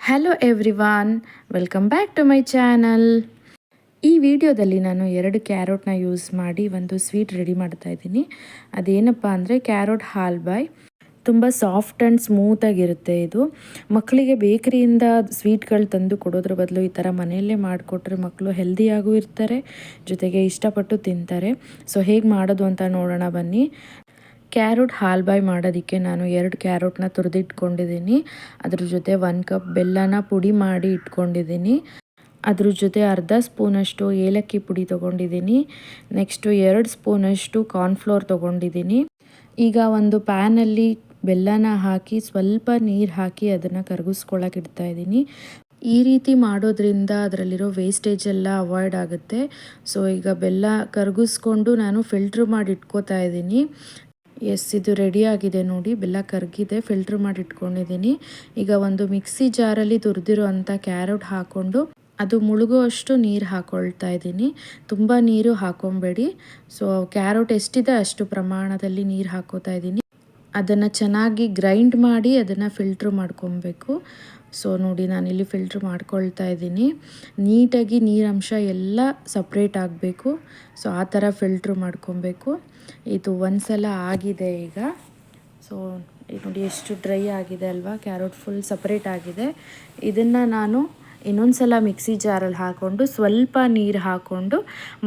Hello everyone welcome back to my channel ಈ ವಿಡಿಯೋದಲ್ಲಿ ನಾನು ಎರಡು ಕ್ಯಾರೋಟ್ನ ಯೂಸ್ ಮಾಡಿ ಒಂದು ಸ್ವೀಟ್ ರೆಡಿ ಮಾಡ್ತಾ ಇದ್ದೀನಿ. ಅದೇನಪ್ಪ ಅಂದರೆ ಕ್ಯಾರೋಟ್ ಹಾಲ್ಬಾಯ್ ತುಂಬ ಸಾಫ್ಟ್ ಆ್ಯಂಡ್ ಸ್ಮೂತಾಗಿರುತ್ತೆ ಇದು. ಮಕ್ಕಳಿಗೆ ಬೇಕರಿಯಿಂದ ಸ್ವೀಟ್ಗಳು ತಂದು ಕೊಡೋದ್ರ ಬದಲು ಈ ಥರ ಮನೆಯಲ್ಲೇ ಮಾಡಿಕೊಟ್ರೆ ಮಕ್ಕಳು ಹೆಲ್ದಿಯಾಗೂ ಇರ್ತಾರೆ, ಜೊತೆಗೆ ಇಷ್ಟಪಟ್ಟು ತಿಂತಾರೆ. ಸೊ ಹೇಗೆ ಮಾಡೋದು ಅಂತ ನೋಡೋಣ ಬನ್ನಿ. ಕ್ಯಾರೋಟ್ ಹಾಲ್ಬಾಯ್ ಮಾಡೋದಕ್ಕೆ ನಾನು ಎರಡು ಕ್ಯಾರೋಟ್ನ ತುರಿದಿಟ್ಕೊಂಡಿದ್ದೀನಿ. ಅದ್ರ ಜೊತೆ ಒನ್ ಕಪ್ ಬೆಲ್ಲನ ಪುಡಿ ಮಾಡಿ ಇಟ್ಕೊಂಡಿದ್ದೀನಿ. ಅದ್ರ ಜೊತೆ ಅರ್ಧ ಸ್ಪೂನಷ್ಟು ಏಲಕ್ಕಿ ಪುಡಿ ತೊಗೊಂಡಿದ್ದೀನಿ. ನೆಕ್ಸ್ಟು ಎರಡು ಸ್ಪೂನಷ್ಟು ಕಾರ್ನ್ಫ್ಲೋರ್ ತೊಗೊಂಡಿದ್ದೀನಿ. ಈಗ ಒಂದು ಪ್ಯಾನಲ್ಲಿ ಬೆಲ್ಲನ ಹಾಕಿ ಸ್ವಲ್ಪ ನೀರು ಹಾಕಿ ಅದನ್ನು ಕರಗಿಸ್ಕೊಳಕ್ಕೆ ಇಡ್ತಾ ಇದ್ದೀನಿ. ಈ ರೀತಿ ಮಾಡೋದ್ರಿಂದ ಅದರಲ್ಲಿರೋ ವೇಸ್ಟೇಜ್ ಎಲ್ಲ ಅವಾಯ್ಡ್ ಆಗುತ್ತೆ. ಸೊ ಈಗ ಬೆಲ್ಲ ಕರಗಿಸ್ಕೊಂಡು ನಾನು ಫಿಲ್ಟ್ರ್ ಮಾಡಿ ಇಟ್ಕೋತಾ ಇದ್ದೀನಿ. ಎಸ್ ಇದು ರೆಡಿ ಆಗಿದೆ ನೋಡಿ. ಬೆಲ್ಲ ಕರಗಿದೆ. ಫಿಲ್ಟ್ರ್ ಮಾಡಿ ಇಟ್ಕೊಂಡಿದ್ದೀನಿ ಈಗ ಒಂದು ಮಿಕ್ಸಿ ಜಾರಲ್ಲಿ ತುರಿದಿರೋ ಅಂಥ ಕ್ಯಾರೆಟ್ ಹಾಕ್ಕೊಂಡು ಅದು ಮುಳುಗುವಷ್ಟು ನೀರು ಹಾಕ್ಕೊಳ್ತಾ ಇದ್ದೀನಿ. ತುಂಬ ನೀರು ಹಾಕೊಬೇಡಿ. ಸೊ ಕ್ಯಾರೆಟ್ ಎಷ್ಟಿದೆ ಅಷ್ಟು ಪ್ರಮಾಣದಲ್ಲಿ ನೀರು ಹಾಕೋತಾ ಇದ್ದೀನಿ. ಅದನ್ನು ಚೆನ್ನಾಗಿ ಗ್ರೈಂಡ್ ಮಾಡಿ ಅದನ್ನು ಫಿಲ್ಟ್ರ್ ಮಾಡ್ಕೊಬೇಕು. ಸೊ ನೋಡಿ ನಾನಿಲ್ಲಿ ಫಿಲ್ಟ್ರ್ ಮಾಡ್ಕೊಳ್ತಾ ಇದ್ದೀನಿ. ನೀಟಾಗಿ ನೀರಂಶ ಎಲ್ಲ ಸಪ್ರೇಟ್ ಆಗಬೇಕು. ಸೊ ಆ ಥರ ಫಿಲ್ಟ್ರ್ ಮಾಡ್ಕೊಬೇಕು. ಇದು ಒಂದು ಸಲ ಆಗಿದೆ ಈಗ. ಸೊ ನೋಡಿ ಎಷ್ಟು ಡ್ರೈ ಆಗಿದೆ ಅಲ್ವಾ? ಕ್ಯಾರೆಟ್ ಫುಲ್ ಸಪ್ರೇಟ್ ಆಗಿದೆ. ಇದನ್ನು ನಾನು ಇನ್ನೊಂದು ಸಲ ಮಿಕ್ಸಿ ಜಾರಲ್ಲಿ ಹಾಕ್ಕೊಂಡು ಸ್ವಲ್ಪ ನೀರು ಹಾಕ್ಕೊಂಡು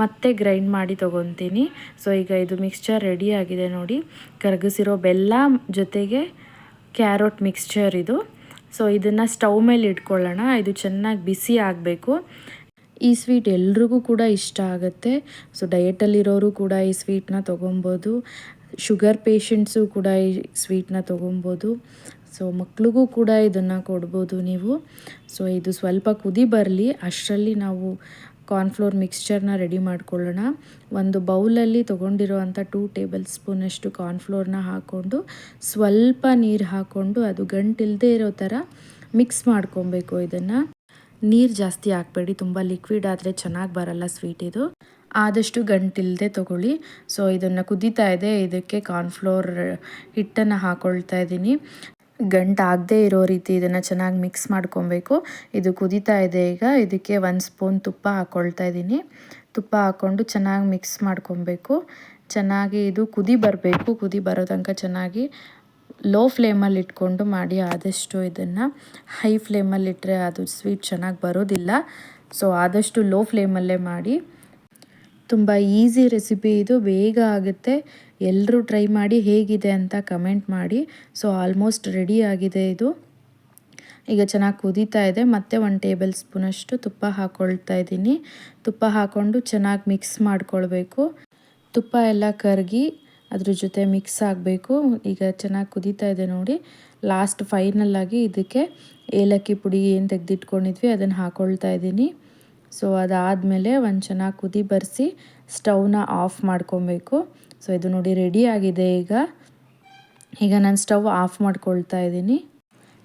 ಮತ್ತೆ ಗ್ರೈಂಡ್ ಮಾಡಿ ತೊಗೊತೀನಿ. ಸೊ ಈಗ ಇದು ಮಿಕ್ಸ್ಚರ್ ರೆಡಿ ಆಗಿದೆ ನೋಡಿ. ಕರಗಿಸಿರೋ ಬೆಲ್ಲ ಜೊತೆಗೆ ಕ್ಯಾರೋಟ್ ಮಿಕ್ಸ್ಚರ್ ಇದು. ಸೊ ಇದನ್ನು ಸ್ಟವ್ ಮೇಲೆ ಇಟ್ಕೊಳ್ಳೋಣ. ಇದು ಚೆನ್ನಾಗಿ ಬಿಸಿ ಆಗಬೇಕು. ಈ ಸ್ವೀಟ್ ಎಲ್ರಿಗೂ ಕೂಡ ಇಷ್ಟ ಆಗುತ್ತೆ. ಸೊ ಡಯೆಟಲ್ಲಿರೋರು ಕೂಡ ಈ ಸ್ವೀಟ್ನ ತೊಗೊಬೋದು. ಶುಗರ್ ಪೇಷಂಟ್ಸು ಕೂಡ ಈ ಸ್ವೀಟ್ನ ತೊಗೊಬೋದು. ಸೊ ಮಕ್ಕಳಿಗೂ ಕೂಡ ಇದನ್ನು ಕೊಡ್ಬೋದು ನೀವು. ಸೊ ಇದು ಸ್ವಲ್ಪ ಕುದಿ ಬರಲಿ. ಅಷ್ಟರಲ್ಲಿ ನಾವು ಕಾರ್ನ್ಫ್ಲೋರ್ ಮಿಕ್ಸ್ಚರ್ನ ರೆಡಿ ಮಾಡ್ಕೊಳ್ಳೋಣ. ಒಂದು ಬೌಲಲ್ಲಿ ತೊಗೊಂಡಿರೋ ಅಂಥ ಟೂ ಟೇಬಲ್ ಸ್ಪೂನಷ್ಟು ಕಾರ್ನ್ಫ್ಲೋರ್ನ ಹಾಕ್ಕೊಂಡು ಸ್ವಲ್ಪ ನೀರು ಹಾಕ್ಕೊಂಡು ಅದು ಗಂಟಿಲ್ಲದೆ ಇರೋ ಥರ ಮಿಕ್ಸ್ ಮಾಡ್ಕೊಬೇಕು ಇದನ್ನು. ನೀರು ಜಾಸ್ತಿ ಹಾಕಬೇಡಿ. ತುಂಬ ಲಿಕ್ವಿಡ್ ಆದರೆ ಚೆನ್ನಾಗಿ ಬರಲ್ಲ ಸ್ವೀಟ್ ಇದು. ಆದಷ್ಟು ಗಂಟಿಲ್ಲದೆ ತೊಗೊಳ್ಳಿ. ಸೊ ಇದನ್ನು ಕುದೀತಾ ಇದೆ. ಇದಕ್ಕೆ ಕಾರ್ನ್ಫ್ಲೋರ್ ಹಿಟ್ಟನ್ನು ಹಾಕ್ಕೊಳ್ತಾ ಇದ್ದೀನಿ. ಗಂಟಾಗದೇ ಇರೋ ರೀತಿ ಇದನ್ನು ಚೆನ್ನಾಗಿ ಮಿಕ್ಸ್ ಮಾಡ್ಕೊಬೇಕು. ಇದು ಕುದೀತಾ ಇದೆ ಈಗ. ಇದಕ್ಕೆ ಒಂದು ಸ್ಪೂನ್ ತುಪ್ಪ ಹಾಕ್ಕೊಳ್ತಾ ಇದ್ದೀನಿ ತುಪ್ಪ ಹಾಕ್ಕೊಂಡು ಚೆನ್ನಾಗಿ ಮಿಕ್ಸ್ ಮಾಡ್ಕೊಬೇಕು. ಚೆನ್ನಾಗಿ ಇದು ಕುದಿ ಬರಬೇಕು. ಕುದಿ ಬರೋ ತನಕ ಚೆನ್ನಾಗಿ ಲೋ ಫ್ಲೇಮಲ್ಲಿ ಇಟ್ಕೊಂಡು ಮಾಡಿ ಆದಷ್ಟು ಇದನ್ನು. ಹೈ ಫ್ಲೇಮಲ್ಲಿ ಇಟ್ಟರೆ ಅದು ಸ್ವೀಟ್ ಚೆನ್ನಾಗಿ ಬರೋದಿಲ್ಲ. ಸೊ ಆದಷ್ಟು ಲೋ ಫ್ಲೇಮಲ್ಲೇ ಮಾಡಿ. ತುಂಬ ಈಸಿ ರೆಸಿಪಿ ಇದು. ಬೇಗ ಆಗುತ್ತೆ. ಎಲ್ಲರೂ ಟ್ರೈ ಮಾಡಿ ಹೇಗಿದೆ ಅಂತ ಕಮೆಂಟ್ ಮಾಡಿ. ಸೊ, ಆಲ್ಮೋಸ್ಟ್ ರೆಡಿ ಆಗಿದೆ ಇದು. ಈಗ ಚೆನ್ನಾಗಿ ಕುದೀತಾ ಇದೆ. ಮತ್ತೆ ಒಂದು ಟೇಬಲ್ ಸ್ಪೂನಷ್ಟು ತುಪ್ಪ ಹಾಕ್ಕೊಳ್ತಾ ಇದ್ದೀನಿ. ತುಪ್ಪ ಹಾಕ್ಕೊಂಡು ಚೆನ್ನಾಗಿ ಮಿಕ್ಸ್ ಮಾಡ್ಕೊಳ್ಬೇಕು. ತುಪ್ಪ ಎಲ್ಲ ಕರಗಿ ಅದ್ರ ಜೊತೆ ಮಿಕ್ಸ್ ಆಗಬೇಕು. ಈಗ ಚೆನ್ನಾಗಿ ಕುದೀತಾ ಇದೆ ನೋಡಿ. ಲಾಸ್ಟ್ ಫೈನಲ್ಲಾಗಿ ಇದಕ್ಕೆ ಏಲಕ್ಕಿ ಪುಡಿ ಏನು ತೆಗೆದಿಟ್ಕೊಂಡಿದ್ವಿ ಅದನ್ನು ಹಾಕ್ಕೊಳ್ತಾ ಇದ್ದೀನಿ. ಸೊ ಅದಾದಮೇಲೆ ಒಂದು ಚೆನ್ನಾಗಿ ಕುದಿ ಬರೆಸಿ ಸ್ಟವ್ನ ಆಫ್ ಮಾಡ್ಕೊಬೇಕು. ಸೊ ಇದು ನೋಡಿ ರೆಡಿ ಆಗಿದೆ ಈಗ. ಈಗ ನಾನು ಸ್ಟವ್ ಆಫ್ ಮಾಡ್ಕೊಳ್ತಾ ಇದ್ದೀನಿ.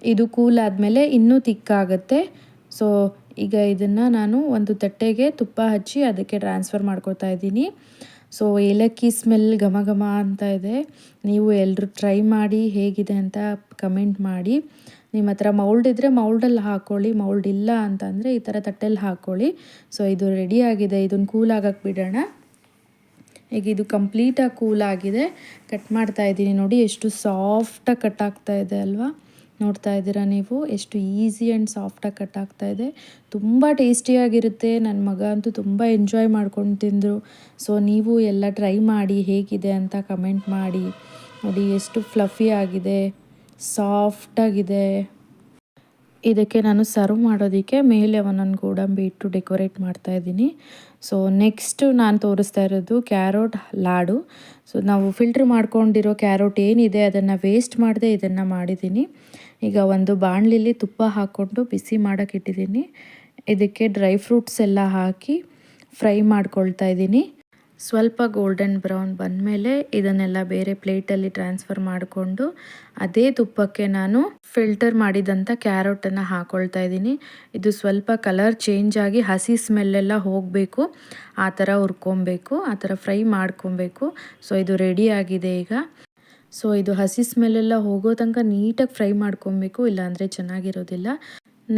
ಇದು ಕೂಲ್ ಆದಮೇಲೆ ಇನ್ನೂ ತಿಕ್ಕಾಗುತ್ತೆ ಸೊ ಈಗ ಇದನ್ನು ನಾನು ಒಂದು ತಟ್ಟೆಗೆ ತುಪ್ಪ ಹಚ್ಚಿ ಅದಕ್ಕೆ ಟ್ರಾನ್ಸ್ಫರ್ ಮಾಡ್ಕೊಳ್ತಾ ಇದ್ದೀನಿ. ಸೊ ಏಲಕ್ಕಿ ಸ್ಮೆಲ್ ಘಮ ಘಮ ಅಂತ ಇದೆ. ನೀವು ಎಲ್ಲರೂ ಟ್ರೈ ಮಾಡಿ ಹೇಗಿದೆ ಅಂತ ಕಮೆಂಟ್ ಮಾಡಿ. ನಿಮ್ಮ ಹತ್ರ ಮೌಲ್ಡ್ ಇದ್ದರೆ ಮೌಲ್ಡಲ್ಲಿ ಹಾಕ್ಕೊಳ್ಳಿ ಮೌಲ್ಡ್ ಇಲ್ಲ ಅಂತಂದರೆ ಈ ಥರ ತಟ್ಟೆಲ್ಲಿ ಹಾಕ್ಕೊಳ್ಳಿ ಸೊ ಇದು ರೆಡಿ ಆಗಿದೆ. ಇದನ್ನು ಕೂಲ್ ಆಗಕ್ಕೆ ಬಿಡೋಣ. ಈಗ ಇದು ಕಂಪ್ಲೀಟಾಗಿ ಕೂಲ್ ಆಗಿದೆ. ಕಟ್ ಮಾಡ್ತಾ ಇದ್ದೀನಿ. ನೋಡಿ, ಎಷ್ಟು ಸಾಫ್ಟಾಗಿ ಕಟ್ ಆಗ್ತಾ ಇದೆ ಅಲ್ವಾ? ನೋಡ್ತಾ ಇದ್ದೀರಾ ನೀವು? ಎಷ್ಟು ಈಸಿ ಆ್ಯಂಡ್ ಸಾಫ್ಟಾಗಿ ಕಟ್ ಆಗ್ತಾ ಇದೆ. ತುಂಬ ಟೇಸ್ಟಿಯಾಗಿರುತ್ತೆ. ನನ್ನ ಮಗ ಅಂತೂ ತುಂಬ ಎಂಜಾಯ್ ಮಾಡ್ಕೊಂಡು ತಿಂದರು. ಸೊ ನೀವು ಎಲ್ಲ ಟ್ರೈ ಮಾಡಿ, ಹೇಗಿದೆ ಅಂತ ಕಮೆಂಟ್ ಮಾಡಿ. ನೋಡಿ, ಎಷ್ಟು ಫ್ಲಫಿ ಆಗಿದೆ. ಸಾಫ್ಟಾಗಿದೆ. ಇದಕ್ಕೆ ನಾನು ಸರ್ವ್ ಮಾಡೋದಕ್ಕೆ ಮೇಲೆ ಒಂದೊಂದು ಗೋಡಂಬಿ ಇಟ್ಟು ಡೆಕೋರೇಟ್ ಮಾಡ್ತಾ ಇದ್ದೀನಿ. ಸೊ ನೆಕ್ಸ್ಟು ನಾನು ತೋರಿಸ್ತಾ ಇರೋದು ಕ್ಯಾರೋಟ್ ಲಾಡು. ಸೊ ನಾವು ಫಿಲ್ಟ್ರ್ ಮಾಡ್ಕೊಂಡಿರೋ ಕ್ಯಾರೋಟ್ ಏನಿದೆ ಅದನ್ನು ವೇಸ್ಟ್ ಮಾಡದೆ ಇದನ್ನು ಮಾಡಿದ್ದೀನಿ. ಈಗ ಒಂದು ಬಾಣಲಿಲಿ ತುಪ್ಪ ಹಾಕ್ಕೊಂಡು ಬಿಸಿ ಮಾಡೋಕ್ಕೆ ಇಟ್ಟಿದ್ದೀನಿ. ಇದಕ್ಕೆ ಡ್ರೈ ಫ್ರೂಟ್ಸ್ ಎಲ್ಲ ಹಾಕಿ ಫ್ರೈ ಮಾಡ್ಕೊಳ್ತಾ ಇದ್ದೀನಿ. ಸ್ವಲ್ಪ ಗೋಲ್ಡನ್ ಬ್ರೌನ್ ಬಂದಮೇಲೆ ಇದನ್ನೆಲ್ಲ ಬೇರೆ ಪ್ಲೇಟಲ್ಲಿ ಟ್ರಾನ್ಸ್ಫರ್ ಮಾಡಿಕೊಂಡು ಅದೇ ತುಪ್ಪಕ್ಕೆ ನಾನು ಫಿಲ್ಟರ್ ಮಾಡಿದಂಥ ಕ್ಯಾರೆಟನ್ನು ಹಾಕ್ಕೊಳ್ತಾ ಇದ್ದೀನಿ. ಇದು ಸ್ವಲ್ಪ ಕಲರ್ ಚೇಂಜ್ ಆಗಿ ಹಸಿ ಸ್ಮೆಲ್ಲೆಲ್ಲ ಹೋಗಬೇಕು. ಆ ಥರ ಹುರ್ಕೊಬೇಕು ಆ ಥರ ಫ್ರೈ ಮಾಡ್ಕೊಬೇಕು ಸೊ ಇದು ರೆಡಿ ಆಗಿದೆ ಈಗ. ಸೊ ಇದು ಹಸಿ ಸ್ಮೆಲ್ಲೆಲ್ಲ ಹೋಗೋ ತನಕ ನೀಟಾಗಿ ಫ್ರೈ ಮಾಡ್ಕೊಬೇಕು ಇಲ್ಲಾಂದರೆ ಚೆನ್ನಾಗಿರೋದಿಲ್ಲ.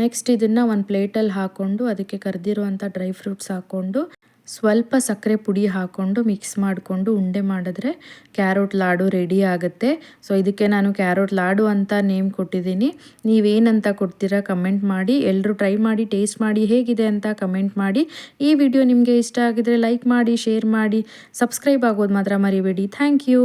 ನೆಕ್ಸ್ಟ್ ಇದನ್ನು ಒಂದು ಪ್ಲೇಟಲ್ಲಿ ಹಾಕ್ಕೊಂಡು ಅದಕ್ಕೆ ಕರೆದಿರುವಂಥ ಡ್ರೈ ಫ್ರೂಟ್ಸ್ ಹಾಕ್ಕೊಂಡು ಸ್ವಲ್ಪ ಸಕ್ಕರೆ ಪುಡಿ ಹಾಕ್ಕೊಂಡು ಮಿಕ್ಸ್ ಮಾಡಿಕೊಂಡು ಉಂಡೆ ಮಾಡಿದ್ರೆ ಕ್ಯಾರೋಟ್ ಲಾಡು ರೆಡಿ ಆಗುತ್ತೆ. ಸೊ ಇದಕ್ಕೆ ನಾನು ಕ್ಯಾರೋಟ್ ಲಾಡು ಅಂತ ನೇಮ್ ಕೊಟ್ಟಿದ್ದೀನಿ. ನೀವೇನಂತ ಕೊಡ್ತೀರಾ ಕಮೆಂಟ್ ಮಾಡಿ. ಎಲ್ಲರೂ ಟ್ರೈ ಮಾಡಿ, ಟೇಸ್ಟ್ ಮಾಡಿ, ಹೇಗಿದೆ ಅಂತ ಕಮೆಂಟ್ ಮಾಡಿ. ಈ ವಿಡಿಯೋ ನಿಮಗೆ ಇಷ್ಟ ಆಗಿದ್ರೆ ಲೈಕ್ ಮಾಡಿ, ಶೇರ್ ಮಾಡಿ. ಸಬ್ಸ್ಕ್ರೈಬ್ ಆಗೋದು ಮಾತ್ರ ಮರಿಬೇಡಿ. Thank you.